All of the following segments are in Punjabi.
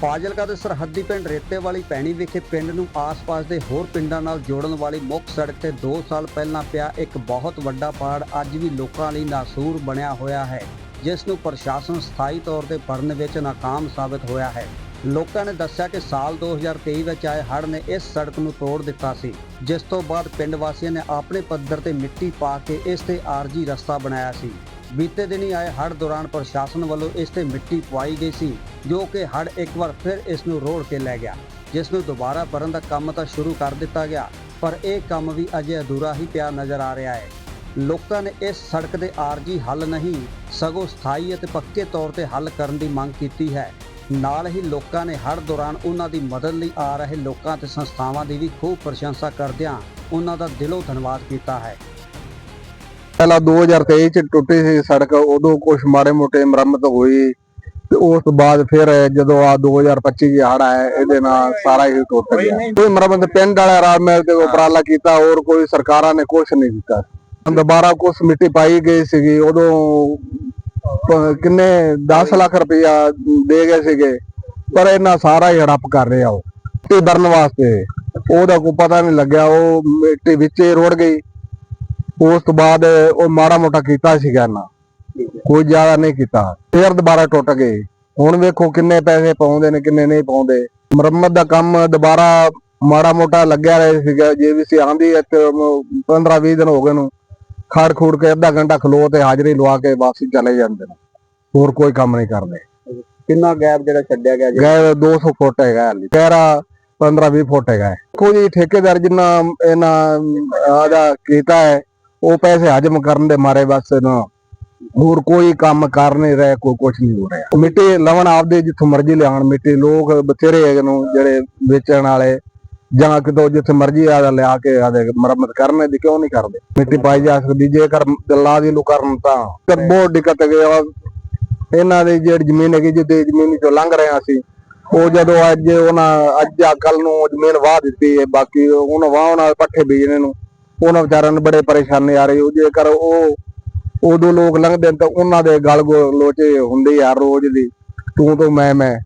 ਫਾਜ਼ਿਲਕਾ ਦੇ ਸਰਹੱਦੀ ਪਿੰਡ ਰੇਤੇ ਵਾਲੀ ਪੈਣੀ ਵਿਖੇ ਪਿੰਡ ਨੂੰ ਆਸ-ਪਾਸ ਦੇ ਹੋਰ ਪਿੰਡਾਂ ਨਾਲ ਜੋੜਨ ਵਾਲੀ ਮੁੱਖ ਸੜਕ ਤੇ 2 ਸਾਲ ਪਹਿਲਾਂ ਪਿਆ ਇੱਕ ਬਹੁਤ ਵੱਡਾ ਪਾੜ ਅੱਜ ਵੀ ਲੋਕਾਂ ਲਈ ਨਾਸੂਰ ਬਣਿਆ ਹੋਇਆ ਹੈ, ਜਿਸ ਨੂੰ ਪ੍ਰਸ਼ਾਸਨ ਸਥਾਈ ਤੌਰ ਤੇ ਭਰਨ ਵਿੱਚ ਨਾਕਾਮ ਸਾਬਤ ਹੋਇਆ ਹੈ। ਲੋਕਾਂ ਨੇ ਦੱਸਿਆ ਕਿ ਸਾਲ 2023 ਵਿੱਚ ਆਏ ਹੜ੍ਹ ਨੇ ਇਸ ਸੜਕ ਨੂੰ ਤੋੜ ਦਿੱਤਾ ਸੀ, ਜਿਸ ਤੋਂ ਬਾਅਦ ਪਿੰਡ ਵਾਸੀਆਂ ਨੇ ਆਪਣੇ ਪੱਧਰ ਤੇ ਮਿੱਟੀ ਪਾ ਕੇ ਇਸ ਤੇ ਆਰਜੀ ਰਸਤਾ ਬਣਾਇਆ ਸੀ। ਬੀਤੇ ਦਿਨੀ ਆਏ ਹੜ੍ਹ ਦੌਰਾਨ ਪ੍ਰਸ਼ਾਸਨ ਵੱਲੋਂ ਇਸ ਤੇ ਮਿੱਟੀ ਪਵਾਈ ਗਈ ਸੀ, ਜੋ ਕਿ ਹੜ੍ਹ ਇੱਕ ਵਾਰ ਫਿਰ ਇਸ ਨੂੰ ਰੋੜ ਕੇ ਲੈ ਗਿਆ। ਜਿਸ ਨੂੰ ਦੁਬਾਰਾ ਭਰਨ ਦਾ ਕੰਮ ਤਾਂ ਸ਼ੁਰੂ ਕਰ ਦਿੱਤਾ ਗਿਆ, ਪਰ ਇਹ ਕੰਮ ਵੀ ਅਜੇ ਅਧੂਰਾ ਹੀ ਪਿਆ ਨਜ਼ਰ ਆ ਰਿਹਾ ਹੈ। ਲੋਕਾਂ ਨੇ ਇਸ ਸੜਕ ਦੇ ਆਰਜੀ ਹੱਲ ਨਹੀਂ, ਸਗੋਂ ਸਥਾਈ ਅਤੇ ਪੱਕੇ ਤੌਰ ਤੇ ਹੱਲ ਕਰਨ ਦੀ ਮੰਗ ਕੀਤੀ ਹੈ। ਨਾਲ ਹੀ ਲੋਕਾਂ ਨੇ ਹੜ੍ਹ ਦੌਰਾਨ ਉਹਨਾਂ ਦੀ ਮਦਦ ਲਈ ਆ ਰਹੇ ਲੋਕਾਂ ਤੇ ਸੰਸਥਾਵਾਂ ਦੀ ਵੀ ਖੂਬ ਪ੍ਰਸ਼ੰਸਾ ਕਰਦਿਆਂ ਉਹਨਾਂ ਦਾ ਦਿਲੋਂ ਧੰਨਵਾਦ ਕੀਤਾ ਹੈ। ਪਹਿਲਾਂ 2023 ਚ ਟੁੱਟੀ ਸੀ ਸੜਕ, ਉਦੋਂ ਕੁਝ ਮਾੜੇ ਮੋਟੇ ਮੁਰੰਮਤ ਹੋਈ ਤੇ ਉਸ ਤੋਂ ਬਾਅਦ ਫਿਰ ਜਦੋਂ ਆ 2025 ਦੀ ਹੜ ਆਇਆ, ਇਹਦੇ ਨਾਲ ਸਾਰਾ ਹੀ ਟੁੱਟ ਗਿਆ। ਕੋਈ ਮੁਰੰਮਤ ਪਿੰਡ ਵਾਲਾ ਰਾਜ ਮਿਲ ਤੇ ਉਪਰਾਲਾ ਕੀਤਾ, ਹੋਰ ਕੋਈ ਸਰਕਾਰਾਂ ਨੇ ਕੁਝ ਨਹੀਂ ਕੀਤਾ। ਦੁਬਾਰਾ ਕੁਛ ਮਿੱਟੀ ਪਾਈ ਗਈ ਸੀਗੀ, ਉਦੋਂ ਕਿੰਨੇ 10 ਲੱਖ ਰੁਪਇਆ ਦੇ ਗਏ ਸੀਗੇ, ਪਰ ਇਹਨਾਂ ਸਾਰਾ ਹੀ ਹੜੱਪ ਕਰ ਰਿਹਾ ਉਹ। ਮਿੱਟੀ ਭਰਨ ਵਾਸਤੇ, ਉਹਦਾ ਕੋਈ ਪਤਾ ਨਹੀਂ ਲੱਗਿਆ, ਉਹ ਮਿੱਟੀ ਵਿੱਚ ਹੀ ਰੁੜ ਗਈ। ਉਸ ਤੋਂ ਬਾਅਦ ਉਹ ਮਾੜਾ ਮੋਟਾ ਕੀਤਾ ਸੀਗਾ ਨਾ। ਕੋਈ ਜ਼ਿਆਦਾ ਨਹੀਂ ਕੀਤਾ। ਫੇਰ ਦੁਬਾਰਾ ਟੁੱਟ ਗਏ। ਹੁਣ ਵੇਖੋ ਕਿੰਨੇ ਪੈਸੇ ਪਾਉਂਦੇ ਨੇ ਕਿੰਨੇ ਨਹੀਂ ਪਾਉਂਦੇ। ਮੁਰੰਮਤ ਦਾ ਕੰਮ ਦੁਬਾਰਾ ਮਾੜਾ ਮੋਟਾ ਲੱਗਿਆ ਰਿਹਾ ਸੀਗਾ। ਜੇ ਵੀ ਸੀ ਆਂਦੀ ਇੱਕ 15 20 ਦਿਨ ਹੋ ਗਏ ਨੂੰ ਖੜ ਖੂੜ ਕੇ ਅੱਧਾ ਘੰਟਾ ਖਲੋ ਤੇ ਹਾਜ਼ਰੀ ਲਵਾ ਕੇ ਵਾਪਸ ਚਲੇ ਜਾਂਦੇ ਨੇ। ਹੋਰ ਕੋਈ ਕੰਮ ਨਹੀਂ ਕਰਦੇ। ਕਿੰਨਾ ਗੈਪ ਜਿਹੜਾ ਛੱਡਿਆ ਗਿਆ ਗਏ 200 ਫੁੱਟ ਹੈਗਾ ਹਾਲੀ। ਕਹਿਰਾ 15 20 ਫੁੱਟ ਹੈਗਾ। ਕੋਈ ਠੇਕੇਦਾਰ ਜਿੰਨਾ ਇਹਨਾਂ ਆਦਾ ਕੀਤਾ ਹੈ ਉਹ ਪੈਸੇ ਹਜਮ ਕਰਨ ਦੇ ਮਾਰੇ ਬਸ ਨਾ। ਹੋਰ ਕੋਈ ਕੰਮ ਕਰ ਨਹੀਂ ਰਿਹਾ, ਕੋਈ ਕੁਝ ਨਹੀਂ ਹੋ ਰਿਹਾ। ਮਿੱਟੀ ਲਵਣ ਆਪਦੇ ਜਿੱਥੋਂ ਮਰਜ਼ੀ ਲਿਆਉਣ, ਮਿੱਟੀ ਲੋਕ ਬਥੇਰੇ ਹੈਗੇ ਨੂੰ ਜਿਹੜੇ ਵੇਚਣ ਵਾਲੇ, ਜਾਂ ਕਿਤੋਂ ਜਿੱਥੇ ਮਰਜ਼ੀ ਆ ਲਿਆ ਕੇ ਆਦੇ ਮੁਰੰਮਤ ਕਰਨੇ ਦੀ ਕਿਉਂ ਨਹੀਂ ਕਰਦੇ? ਮਿੱਟੀ ਪਾਈ ਜਾ ਸਕਦੀ, ਜੇਕਰ ਗੱਲਾਂ ਦੀ ਨੂੰ ਕਰਨ ਤਾਂ। ਤੇ ਬਹੁਤ ਦਿੱਕਤ ਹੈ ਇਹਨਾਂ ਦੀ ਜਿਹੜੀ ਜ਼ਮੀਨ ਹੈਗੀ ਜਿਹਦੇ ਜ਼ਮੀਨ ਚੋਂ ਲੰਘ ਰਹੇ ਹਾਂ ਅਸੀਂ, ਉਹ ਜਦੋਂ ਅੱਜ ਉਹਨਾਂ, ਅੱਜ ਆ ਕੱਲ ਨੂੰ ਜ਼ਮੀਨ ਵਾਹ ਦਿੱਤੀ ਹੈ, ਬਾਕੀ ਉਹਨਾਂ ਵਾਹ ਨਾਲ ਪੱਠੇ ਬੀਜਣੇ ਨੂੰ। ਉਹਨਾਂ ਵਿਚਾਰਿਆਂ ਨੂੰ ਬੜੇ ਪਰੇਸ਼ਾਨੀ ਆ ਰਹੀ। ਉਹ ਜੇਕਰ ਉਹ ਉਦੋਂ ਲੋਕ ਲੰਘਦੇ ਤਾਂ ਉਹਨਾਂ ਦੇ ਗਲ ਲੋਚੇ ਹੁੰਦੇ ਆ ਰੋਜ਼ ਦੀ। ਤੂੰ ਤੋਂ ਮੈਂ ਮੈਂ।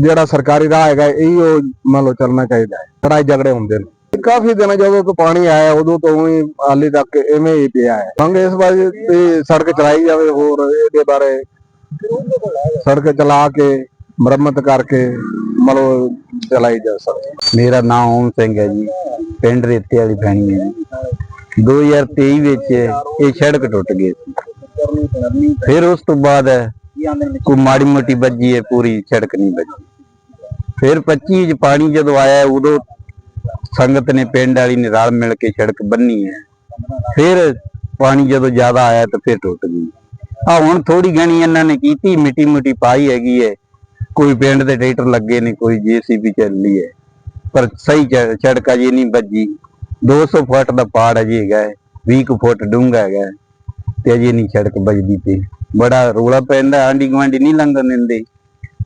ਜਿਹੜਾ ਸਰਕਾਰੀ ਰਾਹ ਹੈਗਾ, ਇਹੀ ਉਹ ਮੰਨ ਲਓ ਚੱਲਣਾ ਚਾਹੀਦਾ ਹੈ। ਲੜਾਈ ਝਗੜੇ ਹੁੰਦੇ ਨੇ। ਕਾਫੀ ਦਿਨ ਜਦੋਂ ਤੋਂ ਪਾਣੀ ਆਇਆ, ਉਦੋਂ ਤੋਂ ਹੀ ਹਾਲੇ ਤੱਕ ਐਵੇਂ ਹੀ ਪਿਆ ਹੈ। ਮੰਗ ਇਸ ਵਾਰ ਤੇ ਸੜਕ ਚਲਾਈ ਜਾਵੇ ਹੋਰ ਇਹਦੇ ਬਾਰੇ। ਸੜਕ ਚਲਾ ਕੇ, ਮੁਰੰਮਤ ਕਰਕੇ ਮਤਲਬ ਚਲਾਈ ਜਾ ਸਕਦੀ ਮੇਰਾ ਨਾਮ ਓਮ ਸਿੰਘ ਹੈ ਜੀ। ਪਿੰਡ ਰੇਤੇ ਵਾਲੀ ਪੈਣੀ ਹੈ। ਜੀ 2023 ਵਿੱਚ ਇਹ ਸੜਕ ਟੁੱਟ ਗਈ ਸੀ। ਫਿਰ ਉਸ ਤੋਂ ਬਾਅਦ ਕੋਈ ਮਾੜੀ ਮੋਟੀ ਵੱਜੀ ਹੈ, ਪੂਰੀ ਸੜਕ ਨਹੀਂ ਵੱਜੀ। ਫਿਰ 25 ਚ ਪਾਣੀ ਜਦੋਂ ਆਇਆ, ਉਦੋਂ ਸੰਗਤ ਨੇ ਪਿੰਡ ਵਾਲੀ ਨੇ ਰਲ ਮਿਲ ਕੇ ਸੜਕ ਬੰਨੀ ਹੈ। ਫਿਰ ਪਾਣੀ ਜਦੋਂ ਜ਼ਿਆਦਾ ਆਇਆ ਤਾਂ ਫਿਰ ਟੁੱਟ ਗਈ। ਆ ਹੁਣ ਥੋੜੀ ਘਣੀ ਇਹਨਾਂ ਨੇ ਕੀਤੀ, ਮਿੱਟੀ ਮੁੱਟੀ ਪਾਈ ਹੈਗੀ ਹੈ। ਕੋਈ ਪਿੰਡ ਦੇ ਟਰੈਕਟਰ ਲੱਗੇ ਨੇ, ਕੋਈ ਜੀਸੀਬੀ ਚੱਲੀ ਹੈ। ਪਰ ਸਹੀ ਚ- ਸੜਕ ਅਜੇ ਨਹੀਂ ਵੱਜੀ। 200 ਫੁੱਟ ਦਾ ਪਾੜ ਅਜੇ ਹੈਗਾ ਹੈ, 20 ਕੁ ਫੁੱਟ ਡੂੰਘਾ ਹੈਗਾ ਤੇ ਅਜੇ ਨਹੀਂ ਸੜਕ ਵੱਜਦੀ ਪਈ। ਬੜਾ ਰੋਲਾ ਪੈਂਦਾ ਆਂਢੀ ਗੁਆਂਢੀ ਨਹੀਂ ਲੰਘਣ ਦਿੰਦੇ।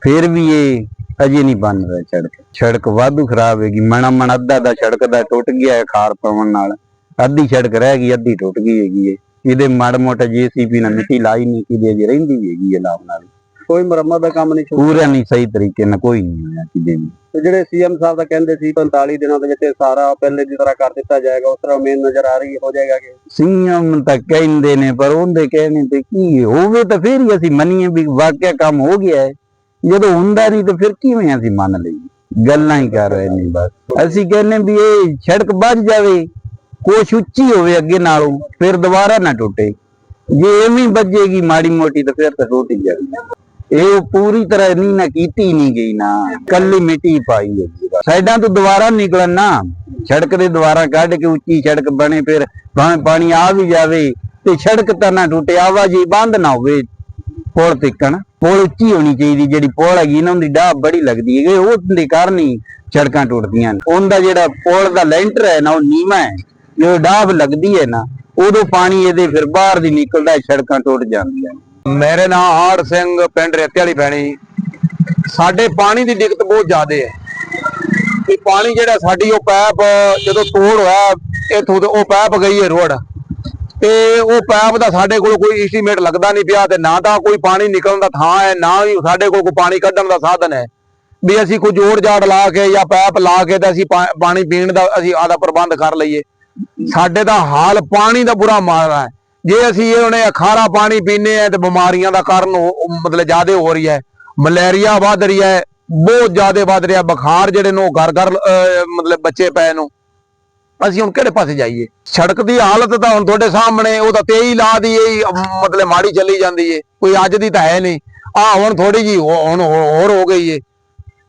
ਫਿਰ ਵੀ ਇਹ ਅਜੇ ਨਹੀਂ ਬਣ ਰਿਹਾ ਸੜਕ ਸੜਕ ਵਾਧੂ ਖਰਾਬ ਹੈਗੀ ਮਣਾ ਮਣ ਅੱਧਾ ਦਾ ਸੜਕ ਦਾ ਟੁੱਟ ਗਿਆ ਹੈ ਖਾਰ ਪਵਣ ਨਾਲ। ਅੱਧੀ ਸੜਕ ਰਹਿ ਗਈ ਅੱਧੀ ਟੁੱਟ ਗਈ ਹੈਗੀ ਹੈ। ਇਹਦੇ ਮਾੜਾ ਮੋਟਾ ਜੀਸੀਬੀ ਨਾਲ ਮਿੱਟੀ ਲਾਈ ਨਹੀਂ ਕਿਤੇ ਅਜੇ ਰਹਿੰਦੀ ਵੀ ਹੈਗੀ ਹੈ ਲਾਭ ਨਾਲ। ਕੋਈ ਮੁਰੰਮਤ ਦਾ ਕੰਮ ਨਹੀਂ ਸ਼ੁਰੂ ਪੂਰਾ ਨਹੀਂ ਸਹੀ ਤਰੀਕੇ ਨਾਲ ਕੋਈ ਨਹੀਂ ਹੋਇਆ ਕਿਤੇ ਵੀ। ਤੇ ਜਿਹੜੇ ਸੀਐਮ ਸਾਹਿਬ ਦਾ ਕਹਿੰਦੇ ਸੀ 45 ਦਿਨਾਂ ਦੇ ਵਿੱਚ ਇਹ ਸਾਰਾ ਪਹਿਲੇ ਦੀ ਤਰ੍ਹਾਂ ਕਰ ਦਿੱਤਾ ਜਾਏਗਾ ਉਸ ਤਰ੍ਹਾਂ ਉਮੀਦ ਨਜ਼ਰ ਆ ਰਹੀ ਹੈ ਜਾਏਗਾ ਕਿ। ਸਿੰਘਾਂ ਤਾਂ ਕਹਿੰਦੇ ਨੇ ਪਰ ਉਹਦੇ ਕਹਿਣੇ ਤੇ ਕੀ ਹੋਵੇ ਤਾਂ ਫਿਰ ਹੀ ਅਸੀਂ ਮੰਨੀਏ ਵੀ ਵਾਕਿਆ ਕੰਮ ਹੋ ਗਿਆ ਹੈ। ਜਦੋਂ ਹੁੰਦਾ ਨਹੀਂ ਤਾਂ ਫਿਰ ਕਿਵੇਂ ਅਸੀਂ ਮੰਨ ਲਈਏ? ਗੱਲਾਂ ਹੀ ਕਰ ਰਹੇ ਨੇ ਬਸ। ਅਸੀਂ ਕਹਿੰਨੇ ਵੀ ਇਹ ਸੜਕ ਵੱਜ ਜਾਵੇ ਕੁਛ ਉੱਚੀ ਹੋਵੇ ਅੱਗੇ ਨਾਲੋਂ ਫਿਰ ਦੁਬਾਰਾ ਨਾ ਟੁੱਟੇ। ਜੇ ਐਵੇਂ ਵੱਜੇਗੀ ਮਾੜੀ ਮੋਟੀ ਤਾਂ ਫਿਰ ਤਾਂ ਟੁੱਟ ਹੀ ਇਹ ਉਹ ਪੂਰੀ ਤਰ੍ਹਾਂ ਨਹੀਂ ਨਾ ਕੀਤੀ ਨਹੀਂ ਗਈ ਨਾ। ਕੱਲੀ ਮਿੱਟੀ ਪਾਈ ਹੈਗੀ ਸਾਈਡਾਂ ਤੋਂ ਦੁਬਾਰਾ ਨਿਕਲਣ ਨਾ, ਸੜਕ ਦੇ ਦੁਬਾਰਾ ਕੱਢ ਕੇ ਉੱਚੀ ਸੜਕ ਬਣੇ ਫਿਰ ਭਾਵੇਂ ਪਾਣੀ ਆ ਵੀ ਜਾਵੇ ਤੇ ਸੜਕ ਤਾਂ ਨਾ ਟੁੱਟੇ ਆਵਾਜਾਈ ਬੰਦ ਨਾ ਹੋਵੇ। ਪੁਲ ਤਿੱਕਣ, ਪੁਲ ਉੱਚੀ ਹੋਣੀ ਚਾਹੀਦੀ, ਜਿਹੜੀ ਪੁਲ ਹੈਗੀ ਨਾ, ਉਹਦੀ ਡਾਹ ਬੜੀ ਲੱਗਦੀ ਹੈ ਉਹ ਦੇ ਕਾਰਨ ਹੀ ਸੜਕਾਂ ਟੁੱਟਦੀਆਂ ਨੇ। ਉਹਦਾ ਜਿਹੜਾ ਪੁਲ ਦਾ ਲੈਂਟਰ ਹੈ ਨਾ, ਉਹ ਨੀਵਾਂ ਹੈ। ਜਦੋਂ ਡਾਹ ਲੱਗਦੀ ਹੈ ਨਾ, ਉਦੋਂ ਪਾਣੀ ਇਹਦੇ ਫਿਰ ਬਾਹਰ ਦੀ ਨਿਕਲਦਾ, ਸੜਕਾਂ ਟੁੱਟ ਜਾਂਦੀਆਂ ਨੇ। ਮੇਰੇ ਨਾਮ ਆੜ ਸਿੰਘ, ਪਿੰਡ ਰੇਤੇ ਵਾਲੀ ਪੈਣੀ। ਸਾਡੇ ਪਾਣੀ ਦੀ ਦਿੱਕਤ ਬਹੁਤ ਜ਼ਿਆਦਾ ਹੈ। ਕਿ ਪਾਣੀ ਜਿਹੜਾ ਸਾਡੀ ਉਹ ਪੈਪ ਜਦੋਂ ਤੋੜ ਹੋਇਆ, ਇਥੋਂ ਤੇ ਉਹ ਪੈਪ ਗਈ ਹੈ ਰੋਡ ਤੇ ਉਹ ਪੈਪ ਦਾ ਸਾਡੇ ਕੋਲ ਕੋਈ ਐਸਟੀਮੇਟ ਲੱਗਦਾ ਨਹੀਂ ਪਿਆ ਤੇ ਨਾ ਤਾਂ ਕੋਈ ਪਾਣੀ ਨਿਕਲਣ ਦਾ ਥਾਂ ਹੈ, ਨਾ ਹੀ ਸਾਡੇ ਕੋਲ ਕੋਈ ਪਾਣੀ ਕੱਢਣ ਦਾ ਸਾਧਨ ਹੈ। ਵੀ ਅਸੀਂ ਕੋਈ ਜੋੜ ਜਾੜ ਲਾ ਕੇ ਜਾਂ ਪੈਪ ਲਾ ਕੇ ਤਾਂ ਅਸੀਂ ਪਾ- ਪਾਣੀ ਪੀਣ ਦਾ ਅਸੀਂ ਆਦਾ ਪ੍ਰਬੰਧ ਕਰ ਲਈਏ। ਸਾਡੇ ਦਾ ਹਾਲ ਪਾਣੀ ਦਾ ਬੁਰਾ ਮਾਰਾ ਹੈ। ਜੇ ਅਸੀਂ ਇਹ ਉਹਨੇ ਖਾਰਾ ਪਾਣੀ ਪੀਨੇ ਆ ਤੇ ਬਿਮਾਰੀਆਂ ਦਾ ਕਾਰਨ ਮਤਲਬ ਜ਼ਿਆਦਾ ਹੋ ਰਹੀ ਹੈ, ਮਲੇਰੀਆ ਵੱਧ ਰਹੀ ਹੈ, ਬਹੁਤ ਜ਼ਿਆਦਾ ਵੱਧ ਰਿਹਾ, ਬੁਖਾਰ ਜਿਹੜੇ ਨੂੰ ਘਰ ਘਰ ਮਤਲਬ ਬੱਚੇ ਪਏ ਨੂੰ। ਅਸੀਂ ਹੁਣ ਕਿਹੜੇ ਪਾਸੇ ਜਾਈਏ? ਸੜਕ ਦੀ ਹਾਲਤ ਤਾਂ ਹੁਣ ਤੁਹਾਡੇ ਸਾਹਮਣੇ, ਉਹ ਤਾਂ 23 ਲਾ ਦੀ ਇਹ ਮਤਲਬ ਮਾੜੀ ਚੱਲੀ ਜਾਂਦੀ ਏ। ਕੋਈ ਅੱਜ ਦੀ ਤਾਂ ਹੈ ਨਹੀਂ। ਆ ਹੁਣ ਥੋੜੀ ਜੀ ਹੁਣ ਹੋਰ ਹੋ ਗਈ ਏ।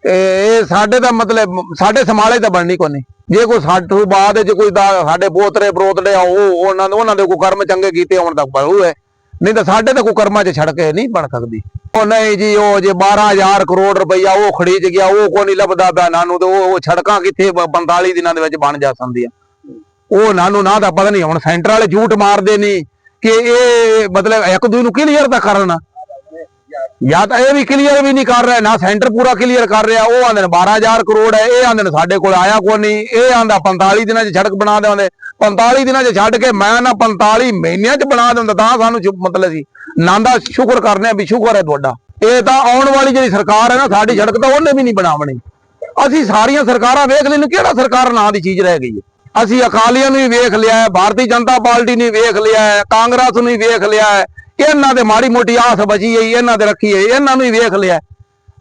ਤੇ ਇਹ ਸਾਡੇ ਦਾ ਮਤਲਬ, ਸਾਡੇ ਸਮਾਲੇ ਤਾਂ ਬਣਨੀ ਕੋਈ ਨਹੀਂ। ਜੇ ਕੋਈ ਸਾਡੇ ਤੋਂ ਬਾਅਦ ਜੇ ਕੋਈ ਸਾਡੇ ਬੋਤਰੇ ਬਰੋਤੜੇ ਆ, ਉਹ ਉਹਨਾਂ ਦੇ ਉਹਨਾਂ ਦੇ ਕੋਈ ਕਰਮ ਚੰਗੇ ਕੀਤੇ ਹੋਣ ਤੱਕ ਬਣੂ ਹੈ। ਨਹੀਂ ਤਾਂ ਸਾਡੇ ਤਾਂ ਕੋਈ ਕਰਮਾਂ 'ਚ ਛੜਕ ਨਹੀਂ ਬਣ ਸਕਦੀ। ਉਹ ਨਹੀਂ ਜੀ, ਉਹ ਜੇ 12000 ਕਰੋੜ ਰੁਪਈਆ ਉਹ ਖੜੀਜ ਗਿਆ, ਉਹ ਕੋਈ ਨਹੀਂ ਲੱਭਦਾ ਪਿਆ ਨਾਨੂੰ ਤੇ ਉਹ ਉਹ ਛੜਕਾਂ ਕਿੱਥੇ ਬ- 45 ਦਿਨਾਂ ਦੇ ਵਿੱਚ ਬਣ ਜਾ ਸਕਦੀਆਂ। ਉਹ ਨਾਨੂੰ ਨਾ ਤਾਂ ਪਤਾ ਨਹੀਂ, ਹੁਣ ਸੈਂਟਰ ਵਾਲੇ ਝੂਠ ਮਾਰਦੇ ਨਹੀਂ ਕਿ ਇਹ ਮਤਲਬ ਇੱਕ ਦੂਜੇ ਨੂੰ ਕਲੀਅਰ ਤਾਂ ਕਰਨ? ਜਾਂ ਤਾਂ ਇਹ ਵੀ ਕਲੀਅਰ ਵੀ ਨਹੀਂ ਕਰ ਰਿਹਾ, ਨਾ ਸੈਂਟਰ ਪੂਰਾ ਕਲੀਅਰ ਕਰ ਰਿਹਾ, ਉਹ ਆਂਦੇ ਨੇ 12000 ਕਰੋੜ ਹੈ, ਇਹ ਆਂਦੇ ਨੇ ਸਾਡੇ ਕੋਲ ਆਇਆ ਕੋਈ ਨਹੀਂ, ਇਹ ਆਂਦਾ 45 ਦਿਨਾਂ 'ਚ ਸੜਕ ਬਣਾ ਦੇਵਾਂਗੇ 45 ਦਿਨਾਂ 'ਚ ਛੱਡ ਕੇ ਮੈਂ ਨਾ 45 ਮਹੀਨਿਆਂ 'ਚ ਬਣਾ ਦਿੰਦਾ ਤਾਂ ਸਾਨੂੰ ਮਤਲਬ ਸੀ ਨਾਂਦਾ ਸ਼ੁਕਰ ਕਰਨੇ ਆ ਵੀ ਸ਼ੁਕਰ ਹੈ ਤੁਹਾਡਾ। ਇਹ ਤਾਂ ਆਉਣ ਵਾਲੀ ਜਿਹੜੀ ਸਰਕਾਰ ਹੈ ਨਾ, ਸਾਡੀ ਸੜਕ ਤਾਂ ਉਹਨੇ ਵੀ ਨਹੀਂ ਬਣਾਵਣੀ। ਅਸੀਂ ਸਾਰੀਆਂ ਸਰਕਾਰਾਂ ਵੇਖ ਲੈਣ ਕਿਹੜਾ ਸਰਕਾਰ ਨਾਂ ਦੀ ਚੀਜ਼ ਰਹਿ ਗਈ ਹੈ? ਅਸੀਂ ਅਕਾਲੀਆਂ ਨੂੰ ਵੀ ਵੇਖ ਲਿਆ ਹੈ, ਭਾਰਤੀ ਜਨਤਾ ਪਾਰਟੀ ਨੂੰ ਵੇਖ ਲਿਆ ਹੈ, ਕਾਂਗਰਸ ਨੂੰ ਵੀ ਵੇਖ ਲਿਆ ਹੈ ਇਹਨਾਂ ਦੇ ਮਾੜੀ ਮੋਟੀ ਆਸ ਬਚੀ ਹੈ ਇਹਨਾਂ ਦੇ ਰੱਖੀ ਹੈ ਇਹਨਾਂ ਨੂੰ ਵੀ ਵੇਖ ਲਿਆ।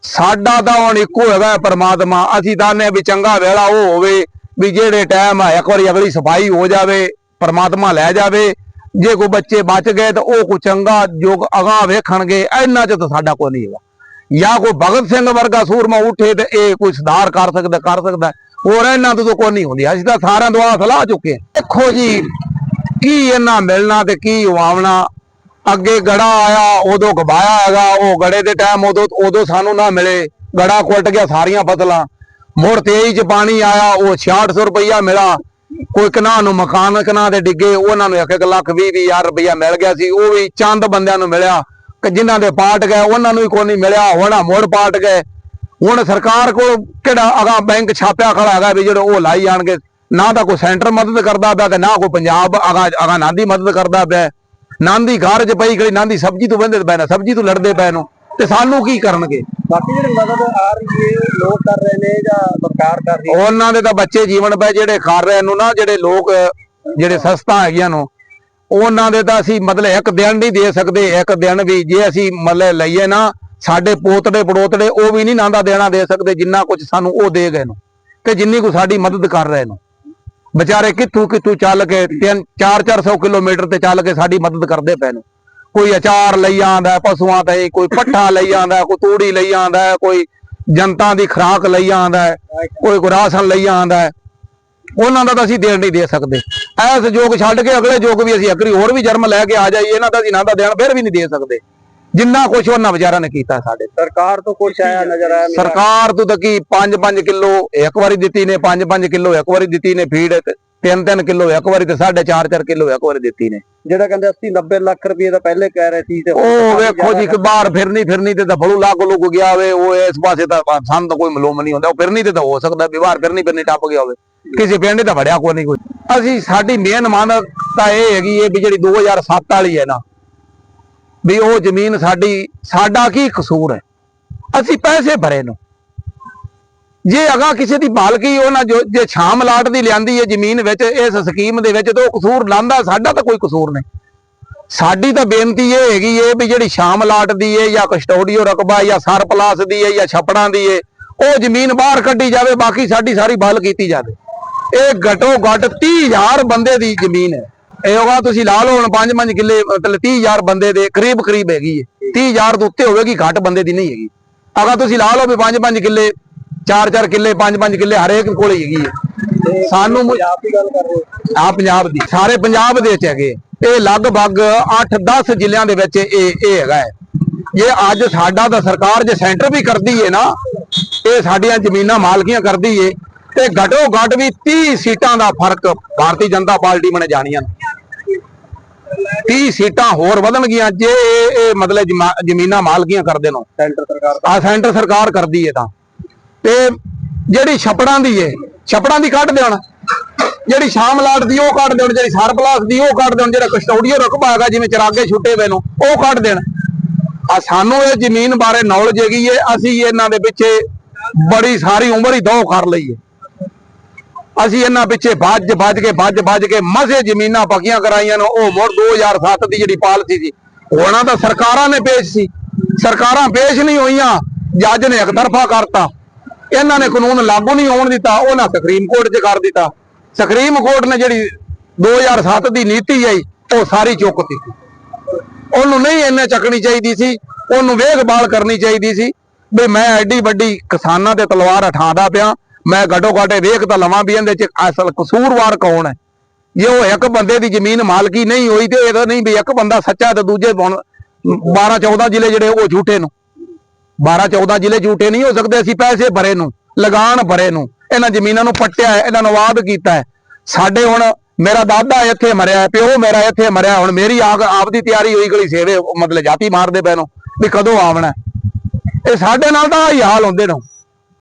ਸਾਡਾ ਤਾਂ ਹੁਣ ਇੱਕੋ ਹੈਗਾ ਪਰਮਾਤਮਾ ਪ੍ਰਮਾਤਮਾ, ਅਸੀਂ ਤਾਂ ਵੀ ਚੰਗਾ ਵੇਲਾ ਉਹ ਹੋਵੇ, ਵੀ ਜਿਹੜੇ ਟਾਈਮ ਹੈ ਇੱਕ ਵਾਰੀ ਅਗਲੀ ਸਫ਼ਾਈ ਹੋ ਜਾਵੇ, ਪ੍ਰਮਾਤਮਾ ਲੈ ਜਾਵੇ, ਜੇ ਕੋਈ ਬੱਚੇ ਬਚ ਗਏ ਤਾਂ ਉਹ ਕੋਈ ਚੰਗਾ ਯੁੱਗ ਅਗਾਹ ਵੇਖਣਗੇ, ਇਹਨਾਂ 'ਚ ਤਾਂ ਸਾਡਾ ਕੋਈ ਨਹੀਂ ਹੈਗਾ। ਜਾਂ ਕੋਈ ਭਗਤ ਸਿੰਘ ਵਰਗਾ ਸੂਰਮਾ ਉੱਠੇ ਤੇ ਇਹ ਕੋਈ ਸੁਧਾਰ ਕਰ ਸਕਦਾ ਕਰ ਸਕਦਾ ਹੋਰ ਇਹਨਾਂ ਤੋਂ ਤਾਂ ਕੋਈ ਨਹੀਂ ਹੁੰਦੀ, ਅਸੀਂ ਤਾਂ ਸਾਰਿਆਂ ਦੁਆ ਸਲਾਹ ਚੁੱਕੇ ਦੇਖੋ ਜੀ, ਕੀ ਇਹਨਾਂ ਮਿਲਣਾ ਤੇ ਕੀ ਵਾਵਣਾ ਅੱਗੇ ਗੜਾ ਆਇਆ, ਉਦੋਂ ਗਵਾਇਆ ਹੈਗਾ, ਉਹ ਗੜੇ ਦੇ ਟਾਈਮ ਉਦੋਂ ਉਦੋਂ ਸਾਨੂੰ ਨਾ ਮਿਲੇ। ਗੜਾ ਕੁੱਟ ਗਿਆ, ਸਾਰੀਆਂ ਫਸਲਾਂ ਮੁੜ ਤੇਈ ਚ ਪਾਣੀ ਆਇਆ, ਉਹ 6600 ਰੁਪਇਆ ਮਿਲਾ ਕੋਈ ਕਨਾ ਨੂੰ ਮਕਾਨ ਕਨਾ ਦੇ ਡਿੱਗੇ, ਉਹਨਾਂ ਨੂੰ 1 ਲੱਖ 20 ਹਜ਼ਾਰ ਰੁਪਇਆ ਮਿਲ ਗਿਆ ਸੀ। ਉਹ ਵੀ ਚੰਦ ਬੰਦਿਆਂ ਨੂੰ ਮਿਲਿਆ। ਕਿ ਜਿਨ੍ਹਾਂ ਦੇ ਪਾਟ ਗਏ, ਉਹਨਾਂ ਨੂੰ ਵੀ ਕੋਈ ਨਹੀਂ ਮਿਲਿਆ। ਹੁਣ ਆਹ ਮੁੜ ਪਾਟ ਗਏ। ਹੁਣ ਸਰਕਾਰ ਕੋਲ ਕਿਹੜਾ ਅਗਾ ਬੈਂਕ ਛਾਪਿਆ ਖੜਾ ਹੈਗਾ ਵੀ ਜਿਹੜੇ ਉਹ ਲਾਈ ਜਾਣਗੇ। ਨਾ ਤਾਂ ਕੋਈ ਸੈਂਟਰ ਮਦਦ ਕਰਦਾ ਪਿਆ ਤੇ ਨਾ ਕੋਈ ਪੰਜਾਬ ਅਗਾ ਅਗਾ ਨਾ ਦੀ ਮਦਦ ਕਰਦਾ ਪਿਆ। ਨਾ ਦੀ ਘਰ ਚ ਪਈ ਖੜੀ ਨਾ ਦੀ ਸਬਜ਼ੀ ਤੋਂ ਬੰਦੇ ਨੇ ਸਬਜ਼ੀ ਤੋਂ ਲੜਦੇ ਪਏ ਨੂੰ। ਤੇ ਸਾਨੂੰ ਕੀ ਕਰਨਗੇ? ਬਾਕੀ ਜਿਹੜੀ ਮਦਦ ਆ ਰਹੀ ਹੈ ਲੋਕ ਕਰ ਰਹੇ ਨੇ ਜਾਂ ਸਰਕਾਰ ਕਰ ਰਹੀ ਉਹਨਾਂ ਦੇ ਤਾਂ ਬੱਚੇ ਜੀਵਨ ਪਏ ਜਿਹੜੇ ਖਾ ਰਹੇ ਨੂੰ ਨਾ ਜਿਹੜੇ ਲੋਕ ਜਿਹੜੇ ਸਸਤਾ ਹੈਗੀਆਂ ਨੂੰ ਉਹਨਾਂ ਦੇ ਤਾਂ ਅਸੀਂ ਮਤਲਬ ਇੱਕ ਦਿਨ ਨਹੀਂ ਦੇ ਸਕਦੇ ਇੱਕ ਦਿਨ ਵੀ ਜੇ ਅਸੀਂ ਮਤਲਬ ਲਈਏ ਨਾ ਸਾਡੇ ਪੋਤੜੇ ਪੜੋਤੜੇ ਉਹ ਵੀ ਨਹੀਂ ਨਾਂਦਾ ਦੇਣਾ ਦੇ ਸਕਦੇ ਜਿੰਨਾ ਕੁਝ ਸਾਨੂੰ ਉਹ ਦੇ ਗਏ ਨੂੰ। ਤੇ ਜਿੰਨੀ ਕੁ ਸਾਡੀ ਮਦਦ ਕਰ ਰਹੇ ਨੂੰ। ਵਿਚਾਰੇ ਕਿੱਥੋਂ ਕਿੱਥੋਂ ਚੱਲ ਕੇ 3 4-400 ਕਿਲੋਮੀਟਰ ਤੇ ਚੱਲ ਕੇ ਸਾਡੀ ਮਦਦ ਕਰਦੇ ਪਏ ਨੂੰ। ਕੋਈ ਅਚਾਰ ਲਈ ਆਂਦਾ, ਪਸ਼ੂਆਂ ਤੇ ਕੋਈ ਪੱਠਾ ਲਈ ਆਂਦਾ, ਕੋਈ ਤੂੜੀ ਲਈ ਆਂਦਾ, ਕੋਈ ਜਨਤਾ ਦੀ ਖੁਰਾਕ ਲਈ ਆਂਦਾ, ਕੋਈ ਕੋਈ ਰਾਸ਼ਨ ਲਈ ਆਂਦਾ। ਉਹਨਾਂ ਦਾ ਤਾਂ ਅਸੀਂ ਦੇਣ ਨਹੀਂ ਦੇ ਸਕਦੇ। ਐਸ ਯੋਗ ਛੱਡ ਕੇ ਅਗਲੇ ਯੋਗ ਵੀ ਅਸੀਂ ਅਕਰੀ ਹੋਰ ਵੀ ਜਨਮ ਲੈ ਕੇ ਆ ਜਾਈਏ, ਇਹਨਾਂ ਦਾ ਅਸੀਂ ਨਾ ਦਾ ਦੇਣ, ਫਿਰ ਵੀ ਨਹੀਂ ਦੇ ਸਕਦੇ। ਜਿੰਨਾ ਕੁਝ ਉਹਨਾਂ ਵਿਚਾਰਿਆਂ ਨੇ ਕੀਤਾ ਸਾਡੇ ਸਰਕਾਰ ਤੋਂ ਕੁਝ ਆਇਆ ਨਜ਼ਰ ਆਇਆ? ਸਰਕਾਰ ਤੋਂ ਤਾਂ ਕੀ 5-5 ਕਿਲੋ ਇੱਕ ਵਾਰੀ ਦਿੱਤੀ ਨੇ 5-5 ਕਿਲੋ ਇੱਕ ਵਾਰੀ ਦਿੱਤੀ ਨੇ ਫੀਡ 3-3 ਕਿਲੋ ਇੱਕ ਵਾਰੀ ਤੇ 4.5 ਕਿਲੋ ਇੱਕ ਵਾਰੀ ਦਿੱਤੀ ਨੇ। ਜਿਹੜਾ ਕਹਿੰਦੇ 80 90 ਲੱਖ ਰੁਪਏ ਦਾ ਪਹਿਲੇ ਕਹਿ ਰਹੇ ਸੀ ਤੇ ਉਹ ਵੇਖੋ ਜੀ ਜ਼ਿਆਦਾ ਕਿ ਬਾਹਰ ਫਿਰਨੀ ਫਿਰਨੀ ਤੇ ਤਾਂ ਫਲੂ ਲੱਗ ਲੁੱਗ ਗਿਆ ਹੋਵੇ ਉਹ ਇਸ ਪਾਸੇ ਤਾਂ ਸਾਨੂੰ ਤਾਂ ਕੋਈ ਮਲੂਮ ਨਹੀਂ ਹੁੰਦਾ ਉਹ ਫਿਰਨੀ ਤੇ ਤਾਂ ਹੋ ਸਕਦਾ ਵੀ ਬਾਹਰ ਫਿਰਨੀ ਫਿਰਨੀ ਟੱਪ ਗਿਆ ਹੋਵੇ। ਕਿਸੇ ਪਿੰਡ ਤਾਂ ਵੜਿਆ ਕੋਈ ਨਹੀਂ ਕੋਈ। ਅਸੀਂ ਸਾਡੀ ਮੇਨ ਮਾਨਤ ਤਾਂ ਇਹ ਹੈਗੀ ਹੈ ਵੀ ਜਿਹੜੀ 2007 ਵਾਲੀ ਹੈ ਨਾ ਵੀ ਉਹ ਜ਼ਮੀਨ ਸਾਡੀ, ਸਾਡਾ ਕੀ ਕਸੂਰ ਹੈ? ਅਸੀਂ ਪੈਸੇ ਭਰੇ ਨੂੰ। ਜੇ ਅਗਾ ਕਿਸੇ ਦੀ ਮਾਲਕੀ ਉਹਨਾਂ ਜੋ ਜੇ ਸ਼ਾਮ ਲਾਟ ਦੀ ਲਿਆਂਦੀ ਹੈ ਜ਼ਮੀਨ ਵਿੱਚ, ਇਸ ਸਕੀਮ ਦੇ ਵਿੱਚ, ਤਾਂ ਉਹ ਕਸੂਰ ਲਾਂਦਾ, ਸਾਡਾ ਤਾਂ ਕੋਈ ਕਸੂਰ ਨਹੀਂ। ਸਾਡੀ ਤਾਂ ਬੇਨਤੀ ਇਹ ਹੈਗੀ ਏ ਵੀ ਜਿਹੜੀ ਸ਼ਾਮ ਲਾਟ ਦੀ ਏ, ਜਾਂ ਕਸਟੋਡੀਓ ਰਕਬਾ, ਜਾਂ ਸਰਪਲਾਸ ਦੀ ਏ, ਜਾਂ ਛਪੜਾਂ ਦੀ ਏ, ਉਹ ਜ਼ਮੀਨ ਬਾਹਰ ਕੱਢੀ ਜਾਵੇ, ਬਾਕੀ ਸਾਡੀ ਸਾਰੀ ਬਲ ਕੀਤੀ ਜਾਵੇ। ਇਹ ਘਟੋ ਘਟ 30000 ਬੰਦੇ ਦੀ ਜ਼ਮੀਨ ਹੈ। ਇਹ ਹੋਗਾ ਤੁਸੀਂ ਲਾ ਲਓ ਹੁਣ 5-5 ਕਿੱਲੇ ਮਤਲਬ 30000 ਬੰਦੇ ਦੇ ਕਰੀਬ ਕਰੀਬ ਹੈਗੀ ਏ। 30000 ਤੋਂ ਉੱਤੇ ਹੋਵੇਗੀ ਘੱਟ ਬੰਦੇ ਦੀ ਨਹੀਂ ਹੈਗੀ। ਅਗਾ ਤੁਸੀਂ ਲਾ ਲਓ ਵੀ 5-5 ਕਿੱਲੇ 4-4 ਕਿੱਲੇ 5-5 ਕਿੱਲੇ ਹਰੇਕ ਕੋਲ ਹੀ ਹੈਗੀ ਏ। ਸਾਨੂੰ ਪੰਜਾਬ ਦੀ ਗੱਲ ਕਰ ਰਹੇ ਹੋ? ਆ ਪੰਜਾਬ ਦੀ ਸਾਰੇ ਪੰਜਾਬ ਦੇ ਵਿੱਚ ਹੈਗੇ। ਇਹ ਲਗਭਗ 8-10 ਜ਼ਿਲ੍ਹਿਆਂ ਦੇ ਵਿੱਚ ਇਹ ਇਹ ਹੈਗਾ ਹੈ ਜੇ ਅੱਜ ਸਾਡਾ ਤਾਂ ਸਰਕਾਰ ਜੇ ਸੈਂਟਰ ਵੀ ਕਰਦੀ ਏ ਨਾ ਇਹ ਸਾਡੀਆਂ ਜ਼ਮੀਨਾਂ ਮਾਲਕੀਆਂ ਕਰਦੀ ਏ ਤੇ ਘਟੋ ਘਟ ਵੀ 30 ਸੀਟਾਂ ਦਾ ਫ਼ਰਕ ਭਾਰਤੀ ਜਨਤਾ ਪਾਰਟੀ ਬਣੇ ਜਾਣੀਆਂ 30 ਸੀਟਾਂ ਹੋਰ ਵਧਣਗੀਆਂ ਜੇ ਇਹ ਇਹ ਮਤਲਬ ਜਮਾ- ਜ਼ਮੀਨਾਂ ਮਾਲਕੀਆਂ ਕਰਦੇ ਨੇ। ਸੈਂਟਰ ਸਰਕਾਰ ਆ ਸੈਂਟਰ ਸਰਕਾਰ ਕਰਦੀ ਏ ਤਾਂ। ਤੇ ਜਿਹੜੀ ਛਪੜਾਂ ਦੀ ਏ ਛਪੜਾਂ ਦੀ ਕੱਢ ਦੇਣ। ਜਿਹੜੀ ਸ਼ਾਮ ਲਾਟ ਦੀ ਉਹ ਕੱਢ ਦੇਣ ਜਿਹੜੀ ਸਰਪਲਾਸ ਦੀ ਉਹ ਕੱਢ ਦੇਣ ਜਿਹੜਾ ਕਸਟੋਡੀਓ ਰਕਬਾ ਹੈਗਾ ਜਿਵੇਂ ਚਰਾਗੇ ਛੁੱਟੇ ਵੇ ਨੂੰ ਉਹ ਕੱਢ ਦੇਣ। ਆ ਸਾਨੂੰ ਇਹ ਜ਼ਮੀਨ ਬਾਰੇ ਨੌਲੇਜ ਹੈਗੀ ਏ ਅਸੀਂ ਇਹਨਾਂ ਦੇ ਪਿੱਛੇ ਬੜੀ ਸਾਰੀ ਉਮਰ ਹੀ ਦੋ ਕਰ ਲਈ ਹੈ ਅਸੀਂ ਇਹਨਾਂ ਪਿੱਛੇ ਭੱਜ ਭੱਜ ਕੇ, ਭੱਜ ਭੱਜ ਕੇ ਮਸੇ ਜ਼ਮੀਨਾਂ ਪੱਕੀਆਂ ਕਰਾਈਆਂ ਨੇ, ਉਹ ਮੁੜ 2007 ਦੀ ਜਿਹੜੀ ਪਾਲਿਸੀ ਸੀ ਉਹਨਾਂ ਤਾਂ ਸਰਕਾਰਾਂ ਨੇ ਪੇਸ਼ ਸੀ। ਸਰਕਾਰਾਂ ਪੇਸ਼ ਨਹੀਂ ਹੋਈਆਂ, ਜੱਜ ਨੇ ਇੱਕ ਤਰਫਾ ਕਰਤਾ। ਇਹਨਾਂ ਨੇ ਕਾਨੂੰਨ ਲਾਗੂ ਨਹੀਂ ਹੋਣ ਦਿੱਤਾ, ਉਹਨਾਂ ਸੁਪਰੀਮ ਕੋਰਟ 'ਚ ਕਰ ਦਿੱਤਾ। ਸੁਪਰੀਮ ਕੋਰਟ ਨੇ ਜਿਹੜੀ 2007 ਦੀ ਨੀਤੀ ਆਈ, ਉਹ ਸਾਰੀ ਚੁੱਕਤੀ ਉਹਨੂੰ ਨਹੀਂ ਇੰਨੇ ਚੱਕਣੀ ਚਾਹੀਦੀ ਸੀ, ਉਹਨੂੰ ਵੇਖਭਾਲ ਕਰਨੀ ਚਾਹੀਦੀ ਸੀ, ਵੀ ਮੈਂ ਐਡੀ ਵੱਡੀ ਕਿਸਾਨਾਂ ਤੇ ਤਲਵਾਰ ਉਠਾਉਂਦਾ ਪਿਆ ਮੈਂ ਘੱਟੋ ਘਾਟੇ ਵੇਖ ਤਾਂ ਲਵਾਂ ਵੀ ਇਹਦੇ ਚ ਅਸਲ ਕਸੂਰਵਾਰ ਕੌਣ ਹੈ। ਜੇ ਉਹ ਇੱਕ ਬੰਦੇ ਦੀ ਜ਼ਮੀਨ ਮਾਲਕੀ ਨਹੀਂ ਹੋਈ ਤੇ ਇਹਦਾ ਨਹੀਂ ਵੀ ਇੱਕ ਬੰਦਾ ਸੱਚਾ ਤੇ ਦੂਜੇ ਹੁਣ 12 14 ਜ਼ਿਲ੍ਹੇ ਜਿਹੜੇ ਉਹ ਝੂਠੇ ਨੂੰ। 12 14 ਜ਼ਿਲ੍ਹੇ ਝੂਠੇ ਨਹੀਂ ਹੋ ਸਕਦੇ, ਅਸੀਂ ਪੈਸੇ ਭਰੇ ਨੂੰ, ਲਗਾਨ ਭਰੇ ਨੂੰ। ਇਹਨਾਂ ਜ਼ਮੀਨਾਂ ਨੂੰ ਪੱਟਿਆ ਹੈ, ਇਹਨਾਂ ਨੂੰ ਆਬਾਦ ਕੀਤਾ ਹੈ। ਸਾਡੇ ਹੁਣ ਮੇਰਾ ਦਾਦਾ ਇੱਥੇ ਮਰਿਆ, ਪਿਓ ਮੇਰਾ ਇੱਥੇ ਮਰਿਆ, ਹੁਣ ਮੇਰੀ ਆਪ ਆਪ ਦੀ ਤਿਆਰੀ ਹੋਈ ਗਲੀ ਸੇਵੇ, ਮਤਲਬ ਜਾਤੀ ਮਾਰਦੇ ਪੈ ਵੀ ਕਦੋਂ ਆਵਣਾ ਇਹ ਸਾਡੇ ਨਾਲ ਤਾਂ ਆਹੀ ਹਾਲ ਹੁੰਦੇ ਨੇ।